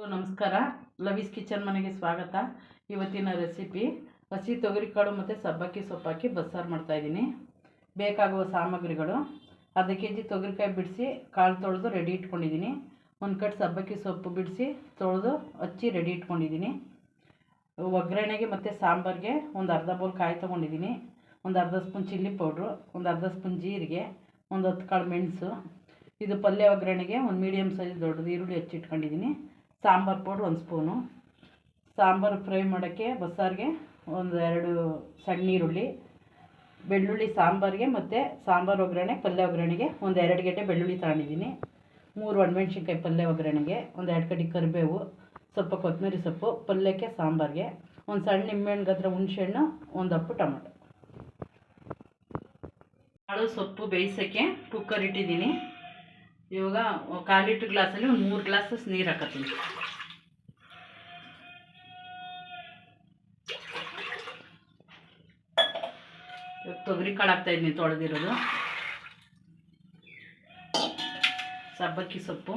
ನಮಸ್ಕಾರ. ಲವೀಸ್ ಕಿಚನ್ ಮನೆಗೆ ಸ್ವಾಗತ. ಇವತ್ತಿನ ರೆಸಿಪಿ ಹಸಿ ತೊಗರಿಕಾಳು ಮತ್ತು ಸಬ್ಬಕ್ಕಿ ಸೊಪ್ಪಾಕಿ ಬಸ್ಸಾರು ಮಾಡ್ತಾಯಿದ್ದೀನಿ ಬೇಕಾಗುವ ಸಾಮಗ್ರಿಗಳು. ಅರ್ಧ ಕೆ ಜಿ ತೊಗರಿಕಾಯಿ ಬಿಡಿಸಿ ಕಾಳು ತೊಳೆದು ರೆಡಿ ಇಟ್ಕೊಂಡಿದ್ದೀನಿ. ಒಂದು ಕಟ್ ಸಬ್ಬಕ್ಕಿ ಸೊಪ್ಪು ಬಿಡಿಸಿ ತೊಳೆದು ಹಚ್ಚಿ ರೆಡಿ ಇಟ್ಕೊಂಡಿದ್ದೀನಿ. ಒಗ್ಗರಣೆಗೆ ಮತ್ತು ಸಾಂಬಾರಿಗೆ ಒಂದು ಅರ್ಧ ಬೌಲ್ ಕಾಯಿ ತೊಗೊಂಡಿದ್ದೀನಿ. ಒಂದು ಅರ್ಧ ಸ್ಪೂನ್ ಚಿಲ್ಲಿ ಪೌಡ್ರು ಒಂದು ಅರ್ಧ ಸ್ಪೂನ್ ಜೀರಿಗೆ, ಒಂದು ಹತ್ತು ಕಾಳು ಮೆಣಸು. ಇದು ಪಲ್ಯ ಒಗ್ಗರಣೆಗೆ ಒಂದು ಮೀಡಿಯಮ್ ಸೈಜ್ ದೊಡ್ಡದು ಈರುಳ್ಳಿ ಹೆಚ್ಚಿಟ್ಕೊಂಡಿದ್ದೀನಿ ಸಾಂಬಾರು ಪೌಡ್ರ್ ಒಂದು ಸ್ಪೂನು. ಸಾಂಬಾರು ಫ್ರೈ ಮಾಡೋಕ್ಕೆ ಬಸ್ಸಾರಿಗೆ ಒಂದು ಎರಡು ಸಣ್ಣ ಈರುಳ್ಳಿ, ಬೆಳ್ಳುಳ್ಳಿ ಸಾಂಬಾರಿಗೆ ಮತ್ತು ಸಾಂಬಾರು ಒಗ್ಗರಣೆ, ಪಲ್ಯ ಒಗ್ಗರಣೆಗೆ ಒಂದು ಎರಡು ಗಡ್ಡೆ ಬೆಳ್ಳುಳ್ಳಿ ತಗೊಂಡಿದ್ದೀನಿ. ಮೂರು ಒಣಮೆಣ್ಸಿನ್ಕಾಯಿ ಪಲ್ಯ ಒಗ್ಗರಣೆಗೆ ಒಂದು ಎರಡು ಕಡೆ ಕರಿಬೇವು, ಸ್ವಲ್ಪ ಕೊತ್ತಂಬರಿ ಸೊಪ್ಪು, ಪಲ್ಯಕ್ಕೆ ಸಾಂಬಾರಿಗೆ, ಒಂದು ಸಣ್ಣ ನಿಂಬೆಹಣ್ಣು ಗದ್ರ ಹುಣಸೆಹಣ್ಣು, ಒಂದು ಹಪ್ಪು ಟೊಮಟೊ. ಕಾಳು ಸೊಪ್ಪು ಬೇಯಿಸೋಕ್ಕೆ ಕುಕ್ಕರ್ ಇಟ್ಟಿದ್ದೀನಿ. ಇವಾಗ ಕಾಲು ಲೀಟ್ರ್ ಗ್ಲಾಸಲ್ಲಿ ಒಂದು ಮೂರು ಗ್ಲಾಸಸ್ ನೀರು ಹಾಕತ್ತೀನಿ. ಇವಾಗ ತೊಗರಿ ಕಾಳು ಹಾಕ್ತಾಯಿದ್ದೀನಿ ತೊಳೆದಿರೋದು. ಸಬ್ಬಕ್ಕಿ ಸೊಪ್ಪು.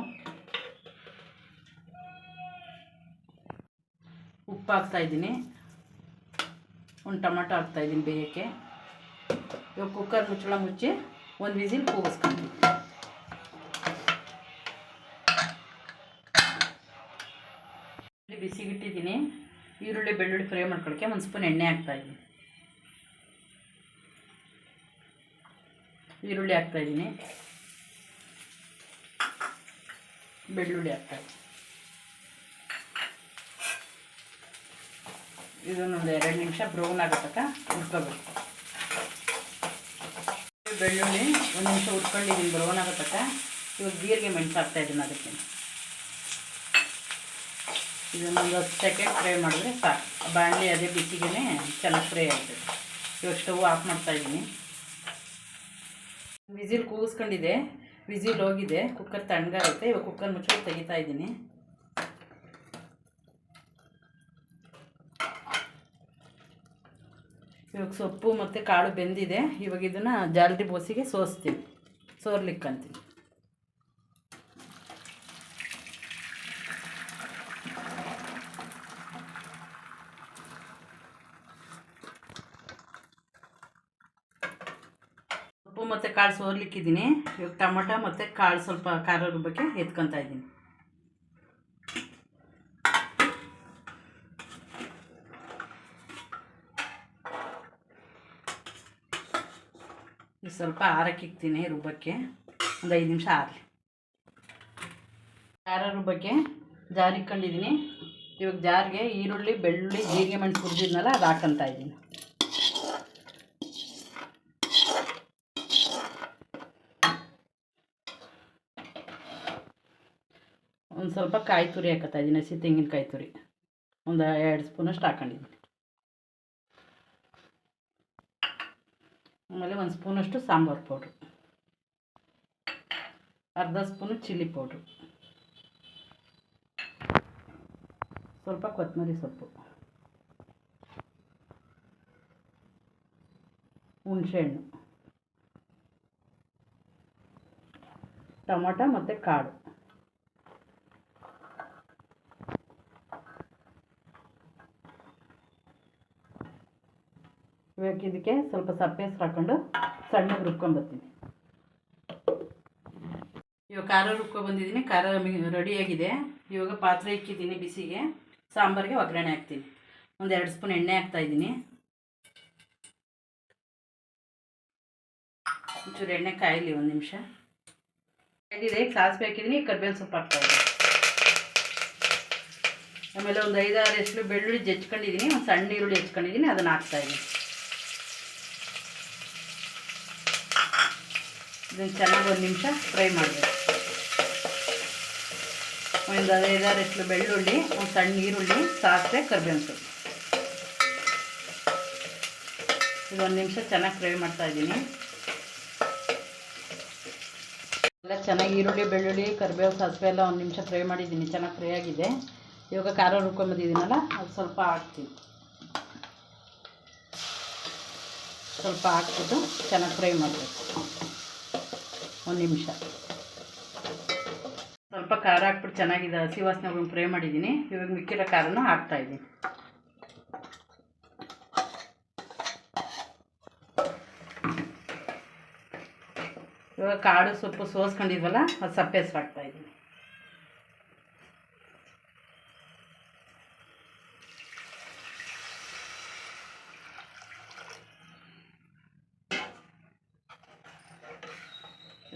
ಉಪ್ಪು ಹಾಕ್ತಾ ಇದ್ದೀನಿ. ಒಂದು ಟೊಮಟೊ ಹಾಕ್ತಾಯಿದ್ದೀನಿ ಬೇಯಕ್ಕೆ. ಇವಾಗ ಕುಕ್ಕರ್ ಮುಚ್ಚಳ ಮುಚ್ಚಿ ಒಂದು ವಿಸಿಲ್ ಕೂಗಿಸ್ಕೊಂತೀನಿ. ಬಿಸಿಗಿಟ್ಟಿದ್ದೀನಿ, ಈರುಳ್ಳಿ, ಬೆಳ್ಳುಳ್ಳಿ ಫ್ರೈ ಮಾಡ್ಕೊಳಕ್ಕೆ ಒಂದು ಸ್ಪೂನ್ ಎಣ್ಣೆ ಹಾಕ್ತಾಯಿದ್ದೀನಿ ಈರುಳ್ಳಿ ಹಾಕ್ತಾಯಿದ್ದೀನಿ ಬೆಳ್ಳುಳ್ಳಿ ಹಾಕ್ತಾಯಿದ್ದೀನಿ ಇದನ್ನೊಂದು ಎರಡು ನಿಮಿಷ ಬ್ರೌನ್ ಆಗೋ ತನಕ ಬೆಳ್ಳುಳ್ಳಿ ಒಂದು ನಿಮಿಷ ಹುರ್ಕೊಂಡಿದ್ದೀನಿ, ಬ್ರೌನ್ ಆಗೋ ತನಕ. ಇವಾಗ ಜೀರಿಗೆ ಮೆಣಸು ಹಾಕ್ತಾಯಿದ್ದೀನಿ ಅದಕ್ಕೆ. ಇದನ್ನೊಂದು ಹತ್ತು ಸೆಕೆಂಡ್ ಫ್ರೈ ಮಾಡಿದ್ರೆ ಸಾಕು. ಬಾಣಲಿ ಅದೇ ಬಿಸಿಗೆ ಚೆನ್ನಾಗಿ ಫ್ರೈ ಆಗ್ತದೆ ಇವಾಗ ಸ್ಟವ್ ಆಫ್ ಮಾಡ್ತಾಯಿದ್ದೀನಿ ವಿಸಿಲ್ ಕೂಗಿಸ್ಕೊಂಡಿದೆ. ವಿಸಿಲ್ ಹೋಗಿದೆ. ಕುಕ್ಕರ್ ತಣ್ಣಗಾಗುತ್ತೆ ಇವಾಗ ಕುಕ್ಕರ್ ಮುಚ್ಚಿ ತೆಗಿತಾ ಇದ್ದೀನಿ. ಇವಾಗ ಸೊಪ್ಪು ಮತ್ತು ಕಾಳು ಬೆಂದಿದೆ. ಇವಾಗ ಇದನ್ನು ಜಾಲ್ದಿ ಬೋಸಿಗೆ ಸೋಸ್ತೀನಿ. ಸೋರ್ಲಿಕ್ಕಂತೀನಿ ಸೊಪ್ಪು ಮತ್ತು ಕಾಳು ಸೋರ್ಲಿಕ್ಕಿದ್ದೀನಿ. ಇವಾಗ ಟೊಮೊಟೊ ಮತ್ತು ಕಾಳು ಸ್ವಲ್ಪ ಖಾರ ರುಬ್ಬಕ್ಕೆ ಎತ್ಕೊತಾ ಇದ್ದೀನಿ. ಸ್ವಲ್ಪ ಆರಕ್ಕೆ ಇಕ್ತೀನಿ ರುಬ್ಬಕ್ಕೆ. ಒಂದು ಐದು ನಿಮಿಷ ಆರಲಿ. ಖಾರ ರುಬ್ಬಕ್ಕೆ ಜಾರಿಕೊಂಡಿದ್ದೀನಿ ಇವಾಗ ಜಾರಿಗೆ ಈರುಳ್ಳಿ, ಬೆಳ್ಳುಳ್ಳಿ, ಜೀರಿಗೆ, ಮೆಣಸು ಕುಡಿದಿದ್ನಲ್ಲ ಅದು ಹಾಕಂತ ಇದ್ದೀನಿ. ಒಂದು ಸ್ವಲ್ಪ ಕಾಯಿ ತುರಿ ಹಾಕತ್ತಾ ಇದ್ದೀನಿ, ಹಸಿ ತೆಂಗಿನಕಾಯಿ ತುರಿ. ಒಂದು ಎರಡು ಸ್ಪೂನಷ್ಟು ಹಾಕೊಂಡಿದ್ದೀನಿ. ಆಮೇಲೆ ಒಂದು ಸ್ಪೂನಷ್ಟು ಸಾಂಬಾರು ಪೌಡ್ರು. ಅರ್ಧ ಸ್ಪೂನು ಚಿಲ್ಲಿ ಪೌಡ್ರು. ಸ್ವಲ್ಪ ಕೊತ್ತಂಬರಿ ಸೊಪ್ಪು. ಹುಣಸೆಹಣ್ಣು. ಟೊಮೊಟೊ ಮತ್ತು ಕಾಳು. ಇವಾಗ ಇದಕ್ಕೆ ಸ್ವಲ್ಪ ಸಪ್ಪೆ ಹೆಸ್ರು ಹಾಕ್ಕೊಂಡು ಸಣ್ಣಗೆ ರುಬ್ಕೊಂಬರ್ತೀನಿ ಇವಾಗ ಖಾರ ರುಬ್ಕೊಂಬಂದಿದ್ದೀನಿ ಖಾರ ರೆಡಿಯಾಗಿದೆ ಇವಾಗ ಪಾತ್ರೆ ಇಕ್ಕಿದ್ದೀನಿ ಬಿಸಿಗೆ. ಸಾಂಬಾರಿಗೆ ಒಗ್ಗರಣೆ ಹಾಕ್ತೀನಿ. ಒಂದು ಎರಡು ಸ್ಪೂನ್ ಎಣ್ಣೆ ಹಾಕ್ತಾಯಿದ್ದೀನಿ ಒಂಚೂರು ಎಣ್ಣೆ ಕಾಯಲಿ ಒಂದು ನಿಮಿಷ. ಕಾಯ್ದಿದೆ. ಸಾಸಿವೆ ಹಾಕಿದ್ದೀನಿ ಕರ್ಬೇವಿನ ಸೊಪ್ಪು ಹಾಕ್ತಾಯಿದ್ದೀನಿ ಆಮೇಲೆ ಒಂದು ಐದಾರು ಎಷ್ಟು ಬೆಳ್ಳುಳ್ಳಿ ಜಚ್ಕೊಂಡಿದ್ದೀನಿ ಒಂದು ಸಣ್ಣ ಈರುಳ್ಳಿ ಹೆಚ್ಕೊಂಡಿದ್ದೀನಿ. ಅದನ್ನು ಹಾಕ್ತಾಯಿದ್ದೀನಿ ಇದನ್ನು ಚೆನ್ನಾಗಿ ಒಂದು ನಿಮಿಷ ಫ್ರೈ ಮಾಡಬೇಕು. ಒಂದು ಐದಾರು ಎಷ್ಟು ಬೆಳ್ಳುಳ್ಳಿ, ಒಂದು ಸಣ್ಣ ಈರುಳ್ಳಿ, ಸಾಸಿವೆ ಕರ್ಬೇವಿನ ಸೊಪ್ಪು ಒಂದು ನಿಮಿಷ ಚೆನ್ನಾಗಿ ಫ್ರೈ ಮಾಡ್ತಾ ಇದ್ದೀನಿ. ಎಲ್ಲ ಚೆನ್ನಾಗಿ ಈರುಳ್ಳಿ, ಬೆಳ್ಳುಳ್ಳಿ, ಕರಿಬೇವು, ಸಾಸಿವೆ ಎಲ್ಲ ಒಂದು ನಿಮಿಷ ಫ್ರೈ ಮಾಡಿದ್ದೀನಿ. ಚೆನ್ನಾಗಿ ಫ್ರೈ ಆಗಿದೆ. ಇವಾಗ ಖಾರ ರುಬ್ಕೊಂಬಂದಿದ್ದೀನಲ್ಲ ಅದು ಸ್ವಲ್ಪ ಹಾಕ್ತೀನಿ. ಸ್ವಲ್ಪ ಹಾಕ್ಬಿಟ್ಟು ಚೆನ್ನಾಗಿ ಫ್ರೈ ಮಾಡಬೇಕು. ಒಂದು ನಿಮಿಷ. ಸ್ವಲ್ಪ ಖಾರ ಹಾಕ್ಬಿಟ್ಟು ಚೆನ್ನಾಗಿದೆ, ಹಸಿ ವಾಸನೆ ಫ್ರೈ ಮಾಡಿದ್ದೀನಿ. ಇವಾಗ ಮಿಕ್ಕಿರೋ ಖಾರನೂ ಹಾಕ್ತಾಯಿದ್ದೀನಿ ಇವಾಗ ಕಾಡು ಸೊಪ್ಪು ಸೋಸ್ಕೊಂಡಿದ್ವಲ್ಲ, ಅದು ಸಪ್ಪೆ ಹೆಸ್ರು ಹಾಕ್ತಾಯಿದ್ದೀನಿ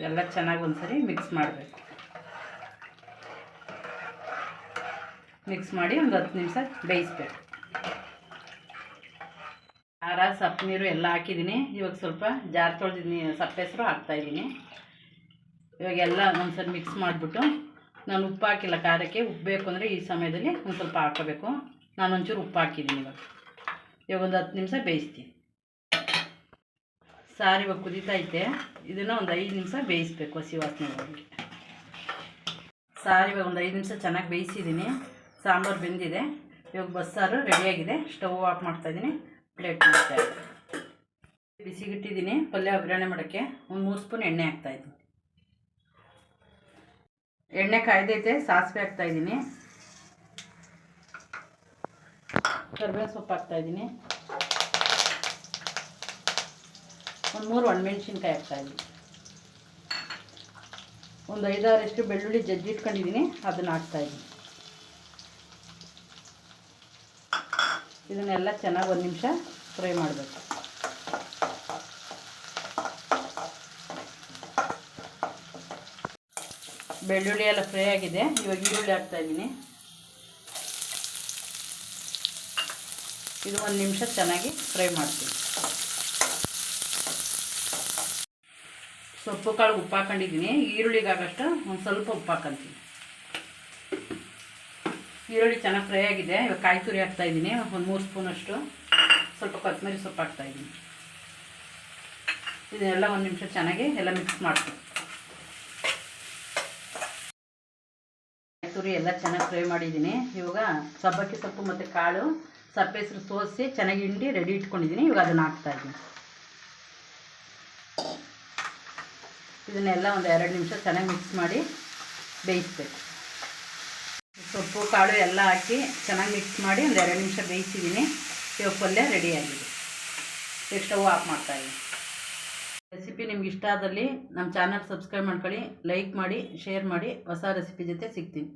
ಎಲ್ಲ ಚೆನ್ನಾಗಿ ಒಂದ್ಸರಿ ಮಿಕ್ಸ್ ಮಾಡಬೇಕು. ಮಿಕ್ಸ್ ಮಾಡಿ ಒಂದು ಹತ್ತು ನಿಮಿಷ ಬೇಯಿಸ್ಬೇಕು. ಖಾರ ಸಪ್ಪೆ ನೀರು ಎಲ್ಲ ಹಾಕಿದ್ದೀನಿ. ಇವಾಗ ಸ್ವಲ್ಪ ಜಾರ್ ತೊಳೆದಿದ್ದೀನಿ ಸಪ್ಪೆ ಹೆಸರು ಹಾಕ್ತಾಯಿದ್ದೀನಿ ಇವಾಗ ಎಲ್ಲ ಒಂದ್ಸರಿ ಮಿಕ್ಸ್ ಮಾಡಿಬಿಟ್ಟು ನಾನು ಉಪ್ಪು ಹಾಕಿಲ್ಲ, ಖಾರಕ್ಕೆ. ಉಪ್ಪು ಬೇಕು ಅಂದರೆ ಈ ಸಮಯದಲ್ಲಿ ಒಂದು ಸ್ವಲ್ಪ ಹಾಕೋಬೇಕು ನಾನು ಒಂಚೂರು ಉಪ್ಪು ಹಾಕಿದ್ದೀನಿ ಇವಾಗ. ಇವಾಗ ಒಂದು ಹತ್ತು ನಿಮಿಷ ಬೇಯಿಸ್ತೀನಿ. ಸಾರು ಇವಾಗ ಐತೆ ಇದನ್ನು ಒಂದು ಐದು ನಿಮಿಷ ಬೇಯಿಸ್ಬೇಕು ಹಸಿ ವಾಸನೆ ಹೋಗಿ ಸಾರಿ ಇವಾಗ ಒಂದು ಐದು ನಿಮಿಷ ಚೆನ್ನಾಗಿ ಬೇಯಿಸಿದ್ದೀನಿ ಸಾಂಬಾರು ಬೆಂದಿದೆ. ಇವಾಗ ಬಸ್ಸಾರು ರೆಡಿಯಾಗಿದೆ ಸ್ಟವ್ ಆಫ್ ಮಾಡ್ತಾಯಿದ್ದೀನಿ ಪ್ಲೇಟ್ ಮಾಡ್ತಾ ಬಿಸಿಗಿಟ್ಟಿದ್ದೀನಿ ಪಲ್ಯ ಒಗ್ಗರಣೆ ಮಾಡೋಕ್ಕೆ ಒಂದು ಮೂರು ಸ್ಪೂನ್ ಎಣ್ಣೆ ಹಾಕ್ತಾಯಿದ್ದೀನಿ ಎಣ್ಣೆ ಕಾಯ್ದೈತೆ, ಸಾಸಿವೆ ಹಾಕ್ತಾಯಿದ್ದೀನಿ ಕರ್ಬೇವು ಸೊಪ್ಪು ಹಾಕ್ತಾಯಿದ್ದೀನಿ ಒಂದು ಮೂರು ಒಣಮೆಣ್ಸಿನ್ಕಾಯಿ ಹಾಕ್ತಾಯಿದ್ವಿ ಒಂದು ಐದಾರಷ್ಟು ಬೆಳ್ಳುಳ್ಳಿ ಜಜ್ಜಿ ಇಟ್ಕೊಂಡಿದ್ದೀನಿ ಅದನ್ನು ಹಾಕ್ತಾಯಿದ್ದೀನಿ ಇದನ್ನೆಲ್ಲ ಚೆನ್ನಾಗಿ ಒಂದು ನಿಮಿಷ ಫ್ರೈ ಮಾಡಬೇಕು. ಬೆಳ್ಳುಳ್ಳಿ ಎಲ್ಲ ಫ್ರೈ ಆಗಿದೆ, ಇವಾಗ ಈರುಳ್ಳಿ ಹಾಕ್ತಾಯಿದ್ದೀನಿ ಇದು ಒಂದು ನಿಮಿಷ ಚೆನ್ನಾಗಿ ಫ್ರೈ ಮಾಡ್ತೀನಿ. ಸೊಪ್ಪು ಕಾಳು ಉಪ್ಪು ಹಾಕೊಂಡಿದ್ದೀನಿ ಈರುಳ್ಳಿಗಾಗಷ್ಟು ಒಂದು ಸ್ವಲ್ಪ ಉಪ್ಪು ಹಾಕೊಂತೀನಿ ಈರುಳ್ಳಿ ಚೆನ್ನಾಗಿ ಫ್ರೈ ಆಗಿದೆ. ಇವಾಗ ಕಾಯಿ ತುರಿ ಹಾಕ್ತಾಯಿದ್ದೀನಿ ಒಂದು ಮೂರು ಸ್ಪೂನಷ್ಟು ಸ್ವಲ್ಪ ಕೊತ್ತಂಬರಿ ಸೊಪ್ಪು ಹಾಕ್ತಾಯಿದ್ದೀನಿ ಇದನ್ನೆಲ್ಲ ಒಂದು ನಿಮಿಷ ಚೆನ್ನಾಗಿ ಎಲ್ಲ ಮಿಕ್ಸ್ ಮಾಡ್ತೀನಿ. ಕಾಯಿ ತುರಿ ಎಲ್ಲ ಚೆನ್ನಾಗಿ ಫ್ರೈ ಮಾಡಿದ್ದೀನಿ. ಇವಾಗ ಸಬ್ಬಕ್ಕಿ ಸೊಪ್ಪು ಮತ್ತು ಕಾಳು ಸಪ್ಪೆ ಹೆಸರು ಸೋಸಿ ಚೆನ್ನಾಗಿ ಹಿಂಡಿ ರೆಡಿ ಇಟ್ಕೊಂಡಿದ್ದೀನಿ. ಇವಾಗ ಅದನ್ನು ಹಾಕ್ತಾಯಿದ್ದೀನಿ ಇದನ್ನೆಲ್ಲ ಒಂದು ಎರಡು ನಿಮಿಷ ಚೆನ್ನಾಗಿ ಮಿಕ್ಸ್ ಮಾಡಿ ಬೇಯಿಸ್ಬೇಕು. ಸೊಪ್ಪು, ಕಾಳು ಎಲ್ಲ ಹಾಕಿ ಚೆನ್ನಾಗಿ ಮಿಕ್ಸ್ ಮಾಡಿ ಒಂದು ಎರಡು ನಿಮಿಷ ಬೇಯಿಸಿದ್ದೀನಿ. ಇವಾಗ ಪಲ್ಯ ರೆಡಿಯಾಗಿದೆ ಈಗ ಸ್ಟವ್ ಆಫ್ ಮಾಡ್ತಾಯಿದ್ದೀನಿ ರೆಸಿಪಿ ನಿಮ್ಗೆ ಇಷ್ಟ ಆದಲ್ಲಿ ನಮ್ಮ ಚಾನಲ್ ಸಬ್ಸ್ಕ್ರೈಬ್ ಮಾಡ್ಕೊಳ್ಳಿ ಲೈಕ್ ಮಾಡಿ ಶೇರ್ ಮಾಡಿ, ಹೊಸ ರೆಸಿಪಿ ಜೊತೆ ಸಿಗ್ತೀನಿ.